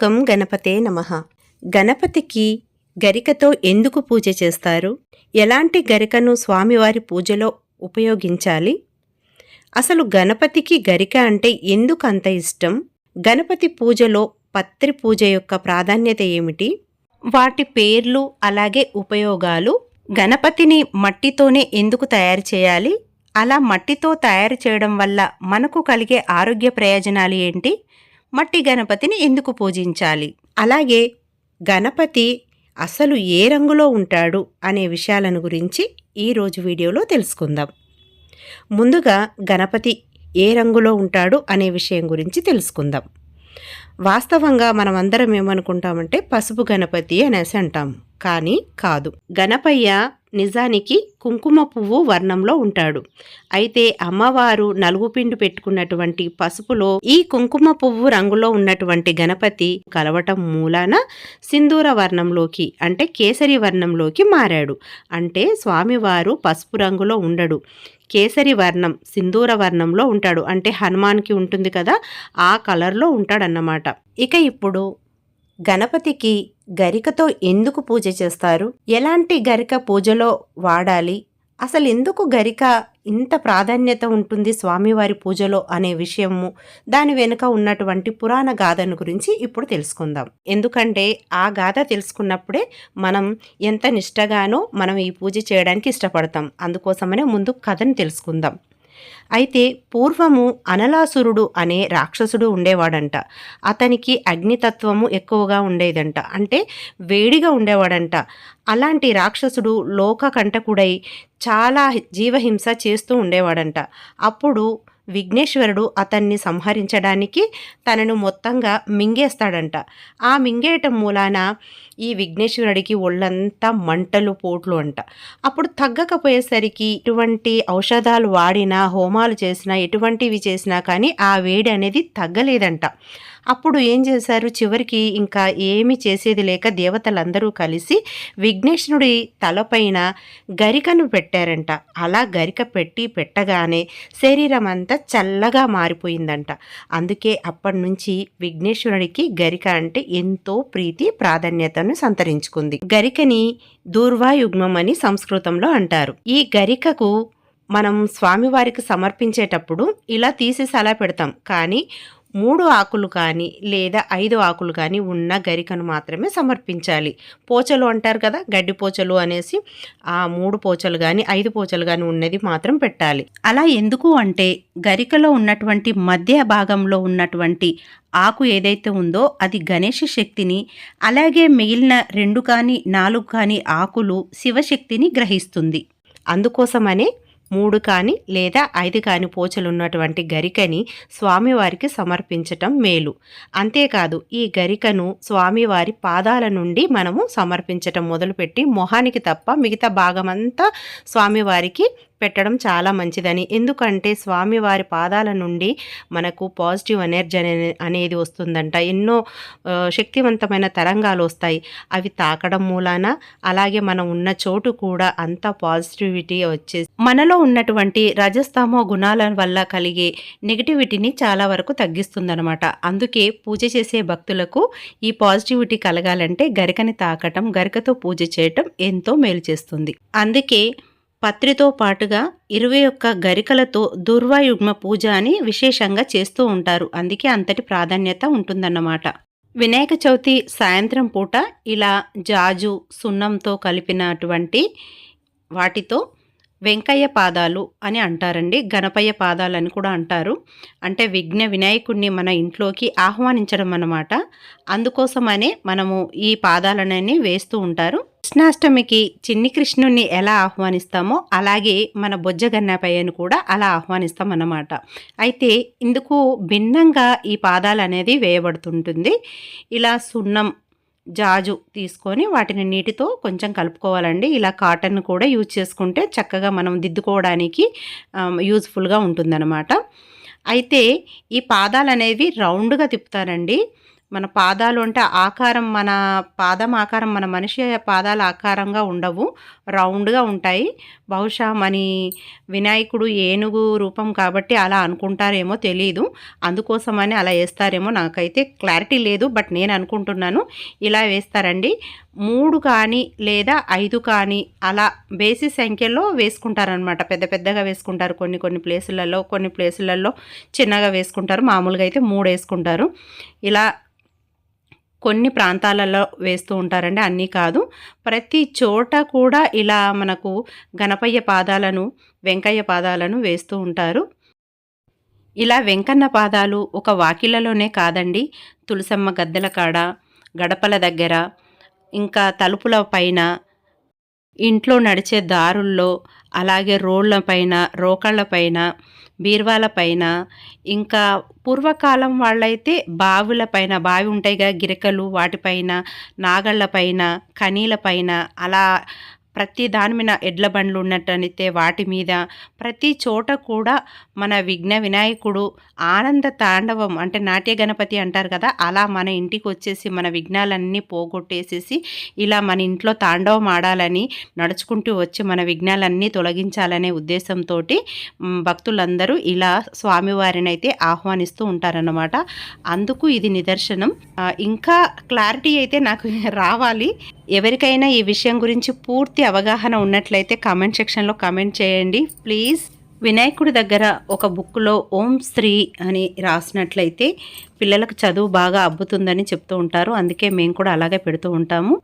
గం గణపతే నమ. గణపతికి గరికతో ఎందుకు పూజ చేస్తారు? ఎలాంటి గరికను స్వామివారి పూజలో ఉపయోగించాలి? అసలు గణపతికి గరిక అంటే ఎందుకు అంత ఇష్టం? గణపతి పూజలో పత్రి పూజ యొక్క ప్రాధాన్యత ఏమిటి? వాటి పేర్లు అలాగే ఉపయోగాలు గణపతిని మట్టితోనే ఎందుకు తయారు చేయాలి? అలా మట్టితో తయారు చేయడం వల్ల మనకు కలిగే ఆరోగ్య ప్రయోజనాలు ఏంటి? మట్టి గణపతిని ఎందుకు పూజించాలి? అలాగే గణపతి అసలు ఏ రంగులో ఉంటాడు అనే విషయాలను గురించి ఈరోజు వీడియోలో తెలుసుకుందాం. ముందుగా గణపతి ఏ రంగులో ఉంటాడు అనే విషయం గురించి తెలుసుకుందాం. వాస్తవంగా మనం అందరం ఏమనుకుంటామంటే పసుపు గణపతి అనేసి అంటాం కానీ కాదు. గణపయ్య నిజానికి కుంకుమ పువ్వు వర్ణంలో ఉంటాడు. అయితే అమ్మవారు నలుగుపిండి పెట్టుకున్నటువంటి పసుపులో ఈ కుంకుమ పువ్వు రంగులో ఉన్నటువంటి గణపతి కలవటం మూలాన సింధూర వర్ణంలోకి అంటే కేసరి వర్ణంలోకి మారాడు. అంటే స్వామివారు పసుపు రంగులో ఉండడు. కేసరి వర్ణం సింధూర వర్ణంలో ఉంటాడు. అంటే హనుమాన్కి ఉంటుంది కదా ఆ కలర్లో ఉంటాడన్నమాట. ఇక ఇప్పుడు గణపతికి గరికతో ఎందుకు పూజ చేస్తారు? ఎలాంటి గరిక పూజలో వాడాలి? అసలు ఎందుకు గరిక ఇంత ప్రాధాన్యత ఉంటుంది స్వామివారి పూజలో అనే విషయము దాని వెనుక ఉన్నటువంటి పురాణ గాథను గురించి ఇప్పుడు తెలుసుకుందాం. ఎందుకంటే ఆ గాథ తెలుసుకున్నప్పుడే మనం ఎంత నిష్టగానో మనం ఈ పూజ చేయడానికి ఇష్టపడతాం. అందుకోసమనే ముందు కథను తెలుసుకుందాం. అయితే పూర్వము అనలాసురుడు అనే రాక్షసుడు ఉండేవాడంట. అతనికి అగ్నితత్వము ఎక్కువగా ఉండేదంట. అంటే వేడిగా ఉండేవాడంట. అలాంటి రాక్షసుడు లోక కంటకుడై చాలా జీవహింస చేస్తూ ఉండేవాడంట. అప్పుడు విఘ్నేశ్వరుడు అతన్ని సంహరించడానికి తనను మొత్తంగా మింగేస్తాడంట. ఆ మింగేయటం మూలాన ఈ విఘ్నేశ్వరుడికి ఒళ్ళంతా మంటలు పోట్లు అంట. అప్పుడు తగ్గకపోయేసరికి ఎటువంటి ఔషధాలు వాడినా హోమాలు చేసినా ఎటువంటివి చేసినా కానీ ఆ వేడి అనేది తగ్గలేదంట. అప్పుడు ఏం చేశారు? చివరికి ఇంకా ఏమి చేసేది లేక దేవతలందరూ కలిసి విఘ్నేశ్వరుడి తలపైన గరికను పెట్టారంట. అలా గరిక పెట్టి పెట్టగానే శరీరం అంతా చల్లగా మారిపోయిందంట. అందుకే అప్పటి నుంచి విఘ్నేశ్వరుడికి గరిక అంటే ఎంతో ప్రీతి ప్రాధాన్యతను సంతరించుకుంది. గరికని దూర్వాయుగ్మం అని సంస్కృతంలో అంటారు. ఈ గరికకు మనం స్వామివారికి సమర్పించేటప్పుడు ఇలా తీసేసి అలా పెడతాం. కానీ మూడు ఆకులు కానీ లేదా ఐదు ఆకులు కానీ ఉన్న గరికను మాత్రమే సమర్పించాలి. పోచలు అంటారు కదా గడ్డి పోచలు అనేసి ఆ మూడు పోచలు కానీ ఐదు పోచలు కానీ ఉన్నది మాత్రం పెట్టాలి. అలా ఎందుకు అంటే గరికలో ఉన్నటువంటి మధ్య భాగంలో ఉన్నటువంటి ఆకు ఏదైతే ఉందో అది గణేష శక్తిని అలాగే మిగిలిన రెండు కానీ నాలుగు కానీ ఆకులు శివశక్తిని గ్రహిస్తుంది. అందుకోసమనే మూడు కాని లేదా ఐదు కాని పోచలున్నటువంటి గరికని స్వామివారికి సమర్పించటం మేలు. అంతేకాదు ఈ గరికను స్వామివారి పాదాల నుండి మనము సమర్పించటం మొదలుపెట్టి మొహానికి తప్ప మిగతా భాగమంతా స్వామివారికి పెట్టడం చాలా మంచిదని. ఎందుకంటే స్వామివారి పాదాల నుండి మనకు పాజిటివ్ ఎనర్జీ అనేది వస్తుందంట. ఎన్నో శక్తివంతమైన తరంగాలు వస్తాయి. అవి తాకడం మూలాన అలాగే మనం ఉన్న చోటు కూడా అంత పాజిటివిటీ వచ్చేసి మనలో ఉన్నటువంటి రజస్తామో గుణాల వల్ల కలిగే నెగిటివిటీని చాలా వరకు తగ్గిస్తుందనమాట అందుకే పూజ చేసే భక్తులకు ఈ పాజిటివిటీ కలగాలంటే గరికని తాకటం గరికతో పూజ చేయటం ఎంతో మేలు చేస్తుంది. అందుకే పత్రితో పాటుగా ఇరవై ఒక్క గరికలతో దుర్వాయుగ్మ పూజ అని విశేషంగా చేస్తూ ఉంటారు. అందుకే అంతటి ప్రాధాన్యత ఉంటుందన్నమాట. వినాయక చవితి సాయంత్రం పూట ఇలా జాజు సున్నంతో కలిపినటువంటి వాటితో వెంకయ్య పాదాలు అని అంటారండి. గణపయ్య పాదాలు అని కూడా అంటారు. అంటే విఘ్న వినాయకుడిని మన ఇంట్లోకి ఆహ్వానించడం అన్నమాట. అందుకోసమనే మనము ఈ పాదాలనని వేస్తూ ఉంటారు. కృష్ణాష్టమికి చిన్ని కృష్ణుణ్ణి ఎలా ఆహ్వానిస్తామో అలాగే మన బొజ్జ గన్నపయ్యను కూడా అలా ఆహ్వానిస్తాం అన్నమాట. అయితే ఇందుకు భిన్నంగా ఈ పాదాలు అనేది వేయబడుతుంటుంది. ఇలా సున్నం జాజు తీసుకొని వాటిని నీటితో కొంచెం కలుపుకోవాలండి. ఇలా కాటన్ కూడా యూజ్ చేసుకుంటే చక్కగా మనం దిద్దుకోవడానికి యూజ్ఫుల్గా ఉంటుందన్నమాట. అయితే ఈ పాదాలు అనేవి రౌండ్గా తిప్పుతారండి. మన పాదాలు అంటే ఆకారం మన పాదం ఆకారం మన మనిషి పాదాల ఆకారంగా ఉండవు రౌండ్గా ఉంటాయి. బహుశా మని వినాయకుడు ఏనుగు రూపం కాబట్టి అలా అనుకుంటారేమో తెలియదు అందుకోసమని అలా వేస్తారేమో నాకైతే క్లారిటీ లేదు బట్ నేను అనుకుంటున్నాను. ఇలా వేస్తారండి. మూడు కానీ లేదా ఐదు కానీ అలా బేసి సంఖ్యలో వేసుకుంటారనమాట పెద్ద పెద్దగా వేసుకుంటారు. కొన్ని కొన్ని ప్లేసులలో కొన్ని ప్లేసులలో చిన్నగా వేసుకుంటారు. మామూలుగా అయితే మూడు వేసుకుంటారు. ఇలా కొన్ని ప్రాంతాలలో వేస్తూ ఉంటారండి. అన్నీ కాదు. ప్రతి చోట కూడా ఇలా మనకు గణపయ్య పాదాలను వెంకయ్య పాదాలను వేస్తూ ఉంటారు. ఇలా వెంకన్న పాదాలు ఒక వాకిళ్ళలోనే కాదండి. తులసమ్మ గద్దెల కాడ గడపల దగ్గర ఇంకా తలుపుల పైన ఇంట్లో నడిచే దారుల్లో అలాగే రోడ్ల పైన రోకళ్ళ పైన బీరువాల పైన. ఇంకా పూర్వకాలం వాళ్ళైతే బావుల పైన బావి ఉంటాయిగా గిరకలు వాటిపైన నాగళ్ళ పైన కనీల పైన అలా ప్రతి దాని మీద ఎడ్ల బండ్లు ఉన్నట్టయితే వాటి మీద ప్రతి చోట కూడా మన విఘ్న వినాయకుడు ఆనంద తాండవం అంటే నాట్య గణపతి అంటారు కదా అలా మన ఇంటికి వచ్చేసి మన విఘ్నాలన్నీ పోగొట్టేసేసి ఇలా మన ఇంట్లో తాండవం ఆడాలని నడుచుకుంటూ వచ్చి మన విఘ్నాలన్నీ తొలగించాలనే ఉద్దేశంతో భక్తులందరూ ఇలా స్వామివారిని అయితే ఆహ్వానిస్తూ ఉంటారన్నమాట. అందుకు ఇది నిదర్శనం. ఇంకా క్లారిటీ అయితే నాకు రావాలి. ఎవరికైనా ఈ విషయం గురించి పూర్తి అవగాహన ఉన్నట్లయితే కామెంట్ సెక్షన్లో కామెంట్ చేయండి. ప్లీజ్ వినాయకుడి దగ్గర ఒక బుక్లో ఓం శ్రీ అని రాసినట్లయితే పిల్లలకు చదువు బాగా అబ్బుతుందని చెప్తూ ఉంటారు. అందుకే మేము కూడా అలాగే పెడుతూ ఉంటాము.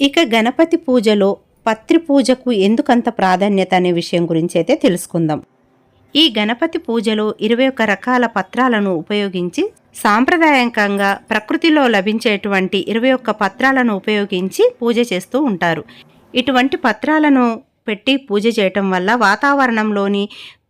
ఇక గణపతి పూజలో పత్రి పూజకు ఎందుకంత ప్రాధాన్యత అనే విషయం గురించి అయితే తెలుసుకుందాం. ఈ గణపతి పూజలో ఇరవై ఒక్క రకాల పత్రాలను ఉపయోగించి సాంప్రదాయకంగా ప్రకృతిలో లభించేటువంటి ఇరవై ఒక్క పత్రాలను ఉపయోగించి పూజ చేస్తూ ఉంటారు. ఇటువంటి పత్రాలను పెట్టి పూజ చేయటం వల్ల వాతావరణంలోని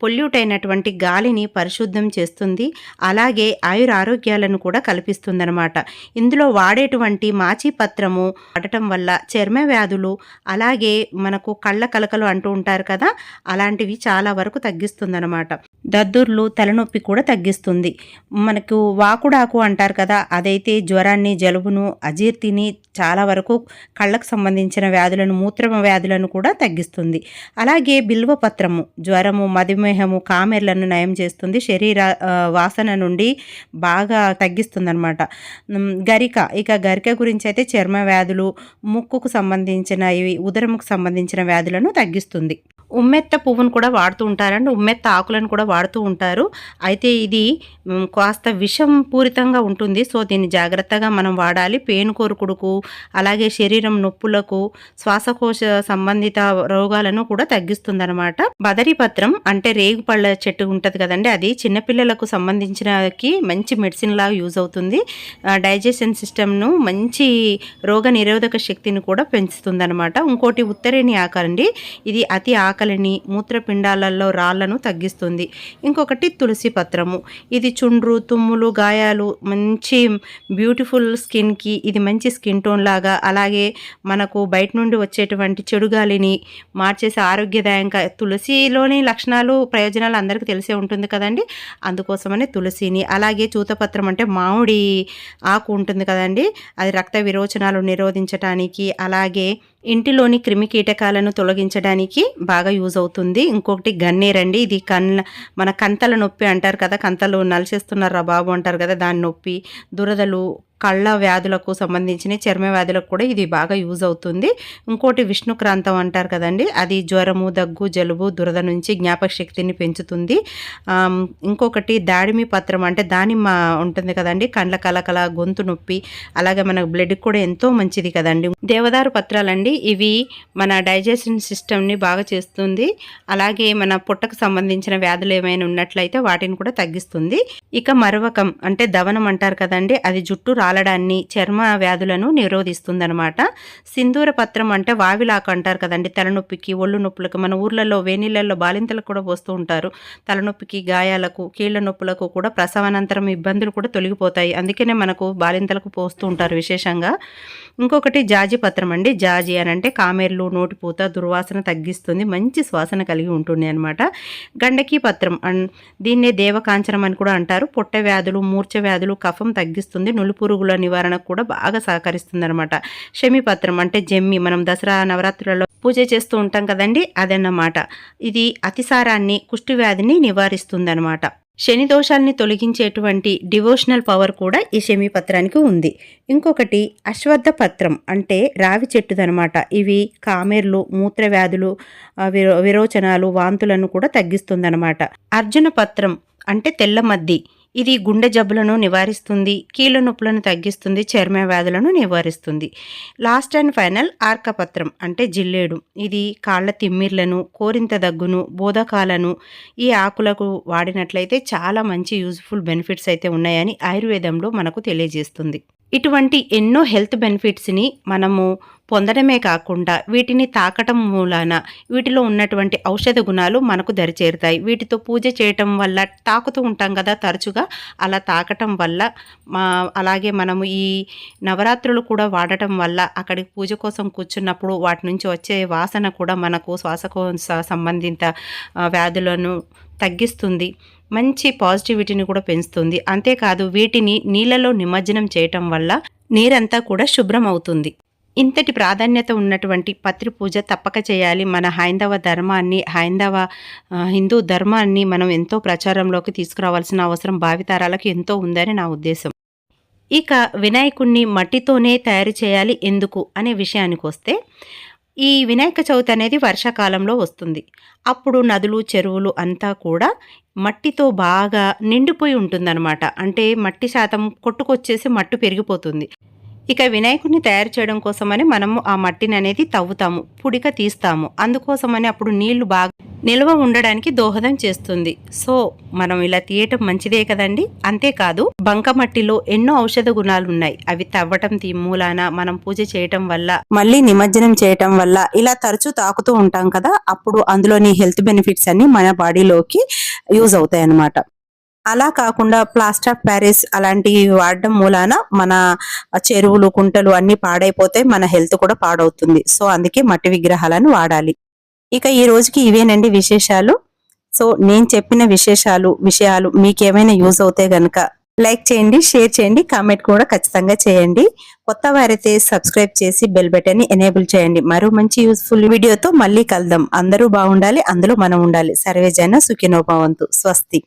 పొల్యూట్ అయినటువంటి గాలిని పరిశుద్ధం చేస్తుంది. అలాగే ఆయుర ఆరోగ్యాలను కూడా కల్పిస్తుందనమాట ఇందులో వాడేటువంటి మాచి పత్రము వాడటం వల్ల చర్మ వ్యాధులు అలాగే మనకు కళ్ళ కలకలు అంటూ ఉంటారు కదా అలాంటివి చాలా వరకు తగ్గిస్తుందనమాట దద్దుర్లు తలనొప్పి కూడా తగ్గిస్తుంది. మనకు వాకుడాకు అంటారు కదా అదైతే జ్వరాన్ని జలుబును అజీర్తిని చాలా వరకు కళ్ళకు సంబంధించిన వ్యాధులను మూత్ర వ్యాధులను కూడా తగ్గిస్తుంది. అలాగే బిల్వ పత్రము జ్వరము మధుమేహము కామెర్లను నయం చేస్తుంది. శరీర వాసన నుండి బాగా తగ్గిస్తుంది అనమాట గరిక. ఇక గరిక గురించి అయితే చర్మ వ్యాధులు ముక్కుకు సంబంధించిన ఇవి ఉదరముకు సంబంధించిన వ్యాధులను తగ్గిస్తుంది. ఉమ్మెత్త పువ్వును కూడా వాడుతూ ఉంటారండి ఉమ్మెత్త ఆకులను కూడా వాడుతూ ఉంటారు. అయితే ఇది కాస్త విషం పూరితంగా ఉంటుంది. సో దీన్ని జాగ్రత్తగా మనం వాడాలి. పేను కోరుకుడుకు అలాగే శరీరం నొప్పులకు శ్వాసకోశ సంబంధిత రోగాలను కూడా తగ్గిస్తుందనమాట బదరిపత్రం అంటే రేగుపళ్ళ చెట్టు ఉంటుంది కదండి అది చిన్నపిల్లలకు సంబంధించినకి మంచి మెడిసిన్ లాగా యూజ్ అవుతుంది. డైజెషన్ సిస్టమ్ను మంచి రోగ నిరోధక శక్తిని కూడా పెంచుతుందనమాట ఇంకోటి ఉత్తరేణి ఆకారండి. ఇది అతి ఆకలిని మూత్రపిండాలలో రాళ్ళను తగ్గిస్తుంది. ఇంకొకటి తులసి పత్రము. ఇది చుండ్రు తుమ్ములు గాయాలు మంచి బ్యూటిఫుల్ స్కిన్కి ఇది మంచి స్కిన్ టోన్ లాగా అలాగే మనకు బయట నుండి వచ్చేటువంటి చెడు గాలిని మార్చేసే ఆరోగ్యదాయంగా తులసిలోని లక్షణాలు ప్రయోజనాలు అందరికీ తెలిసే ఉంటుంది కదండి. అందుకోసమనే తులసిని. అలాగే చూతపత్రం అంటే మామిడి ఆకు ఉంటుంది కదండి. అది రక్త విరోచనాలు నిరోధించటానికి అలాగే ఇంటిలోని క్రిమి కీటకాలను తొలగించడానికి బాగా యూజ్ అవుతుంది. ఇంకొకటి గన్నేరండి. ఇది కన్ల మన కంతల నొప్పి అంటారు కదా కంతలు నలిసేస్తున్నారా బాబు అంటారు కదా దాని నొప్పి దురదలు కళ్ళ వ్యాధులకు సంబంధించిన చర్మ వ్యాధులకు కూడా ఇది బాగా యూజ్ అవుతుంది. ఇంకోటి విష్ణుక్రాంతం అంటారు కదండి అది జ్వరము దగ్గు జలుబు దురద నుంచి జ్ఞాపక శక్తిని పెంచుతుంది. ఇంకొకటి దాడిమి పత్రం అంటే దానిమ్మ ఉంటుంది కదండి కండ్ల కలకల గొంతు నొప్పి అలాగే మన బ్లడ్ కూడా ఎంతో మంచిది కదండి. దేవదారు పత్రాలండి ఇవి మన డైజెషన్ సిస్టమ్ని బాగా చేస్తుంది. అలాగే మన పొట్టకు సంబంధించిన వ్యాధులు ఏమైనా ఉన్నట్లయితే వాటిని కూడా తగ్గిస్తుంది. ఇక మరవకం అంటే దవనం అంటారు కదండి అది జుట్టు కాలడాన్ని చర్మ వ్యాధులను నిరోధిస్తుందనమాట సింధూర పత్రం అంటే వావిలాకు అంటారు కదండి. తలనొప్పికి ఒళ్ళు నొప్పులకు మన ఊర్లలో వేనీళ్ళల్లో బాలింతలకు కూడా పోస్తూ ఉంటారు. తలనొప్పికి గాయాలకు కీళ్ళ నొప్పులకు కూడా ప్రసవానంతరం ఇబ్బందులు కూడా తొలగిపోతాయి. అందుకనే మనకు బాలింతలకు పోస్తూ ఉంటారు విశేషంగా. ఇంకొకటి జాజి పత్రం అండి. జాజి అని అంటే కామెర్లు నోటిపూత దుర్వాసన తగ్గిస్తుంది. మంచి శ్వాసన కలిగి ఉంటుంది అనమాట గండకీ పత్రం అన్ దీన్నే దేవకాంచనం అని కూడా అంటారు. పొట్ట వ్యాధులు మూర్ఛ వ్యాధులు కఫం తగ్గిస్తుంది. నులుపురు పురుగుల నివారణకు కూడా బాగా సహకరిస్తుంది అనమాట శమిపత్రం అంటే జమ్మి మనం దసరా నవరాత్రులలో పూజ చేస్తూ ఉంటాం కదండి అదన్నమాట. ఇది అతిసారాన్ని కుష్టి వ్యాధిని శని దోషాల్ని తొలగించేటువంటి డివోషనల్ పవర్ కూడా ఈ శమి పత్రానికి ఉంది. ఇంకొకటి అశ్వద్ధ పత్రం అంటే రావి చెట్టుదనమాట ఇవి కామెర్లు మూత్రవ్యాధులు విరో విరోచనాలు వాంతులను కూడా తగ్గిస్తుందనమాట అర్జున పత్రం అంటే తెల్ల మద్ది. ఇది గుండె జబ్బులను నివారిస్తుంది కీళ్ళ నొప్పులను తగ్గిస్తుంది చర్మ వ్యాధులను నివారిస్తుంది. లాస్ట్ అండ్ ఫైనల్ ఆర్కపత్రం అంటే జిల్లేడు. ఇది కాళ్ళ తిమ్మిర్లను కోరింత దగ్గును బోధకాలను ఈ ఆకులకు వాడినట్లయితే చాలా మంచి యూజ్ఫుల్ బెనిఫిట్స్ అయితే ఉన్నాయని ఆయుర్వేదంలో మనకు తెలియజేస్తుంది. ఇటువంటి ఎన్నో హెల్త్ బెనిఫిట్స్ని మనము పొందడమే కాకుండా వీటిని తాకటం మూలాన వీటిలో ఉన్నటువంటి ఔషధ గుణాలు మనకు దరిచేరుతాయి. వీటితో పూజ చేయటం వల్ల తాకుతూ ఉంటాం కదా తరచుగా. అలా తాకటం వల్ల మా అలాగే మనము ఈ నవరాత్రులు కూడా వాడటం వల్ల అక్కడికి పూజ కోసం కూర్చున్నప్పుడు వాటి నుంచి వచ్చే వాసన కూడా మనకు శ్వాసకోశ సంబంధిత వ్యాధులను తగ్గిస్తుంది. మంచి పాజిటివిటీని కూడా పెంచుతుంది. అంతేకాదు వీటిని నీళ్ళలో నిమజ్జనం చేయటం వల్ల నీరంతా కూడా శుభ్రం అవుతుంది. ఇంతటి ప్రాధాన్యత ఉన్నటువంటి పత్రి పూజ తప్పక చేయాలి. మన హైందవ ధర్మాన్ని హైందవ హిందూ ధర్మాన్ని మనం ఎంతో ప్రచారంలోకి తీసుకురావాల్సిన అవసరం భావితరాలకు ఎంతో ఉందని నా ఉద్దేశం. ఇక వినాయకుణ్ణి మట్టితోనే తయారు చేయాలి ఎందుకు అనే విషయానికి వస్తే ఈ వినాయక చవితి అనేది వర్షాకాలంలో వస్తుంది. అప్పుడు నదులు చెరువులు అంతా కూడా మట్టితో బాగా నిండిపోయి ఉంటుందన్నమాట. అంటే మట్టి శాతం కొట్టుకొచ్చేసి మట్టు పెరిగిపోతుంది. ఇక వినాయకుడిని తయారు చేయడం కోసమని మనము ఆ మట్టిని అనేది తవ్వుతాము పుడిక తీస్తాము. అందుకోసమని అప్పుడు నీళ్ళు బాగా నిల్వ ఉండడానికి దోహదం చేస్తుంది. సో మనం ఇలా తీయటం మంచిదే కదండి? అంతేకాదు బంకమట్టిలో ఎన్నో ఔషధ గుణాలు ఉన్నాయి అవి తవ్వటం తీ మూలాన మనం పూజ చేయటం వల్ల మళ్ళీ నిమజ్జనం చేయటం వల్ల ఇలా తరచూ తాకుతూ ఉంటాం కదా? అప్పుడు అందులోని హెల్త్ బెనిఫిట్స్ అన్ని మన బాడీలోకి యూజ్ అవుతాయి అన్నమాట అలా కాకుండా ప్లాస్టర్ ఆఫ్ ప్యారిస్ అలాంటివి వాడడం మూలాన మన చెరువులు కుంటలు అన్ని పాడైపోతే మన హెల్త్ కూడా పాడవుతుంది. సో అందుకే మట్టి విగ్రహాలను వాడాలి. ఇక ఈ రోజుకి ఇవేనండి విశేషాలు. సో నేను చెప్పిన విశేషాలు విషయాలు మీకేమైనా యూజ్ అవుతే గనక లైక్ చేయండి షేర్ చేయండి కామెంట్ కూడా ఖచ్చితంగా చేయండి. కొత్త వారైతే సబ్స్క్రైబ్ చేసి బెల్ బటన్ ఎనేబుల్ చేయండి. మరో మంచి యూస్ఫుల్ వీడియోతో మళ్ళీ కలుద్దాం. అందరూ బాగుండాలి అందులో మనం ఉండాలి. సర్వేజన సుఖినోభవంతు స్వస్తి.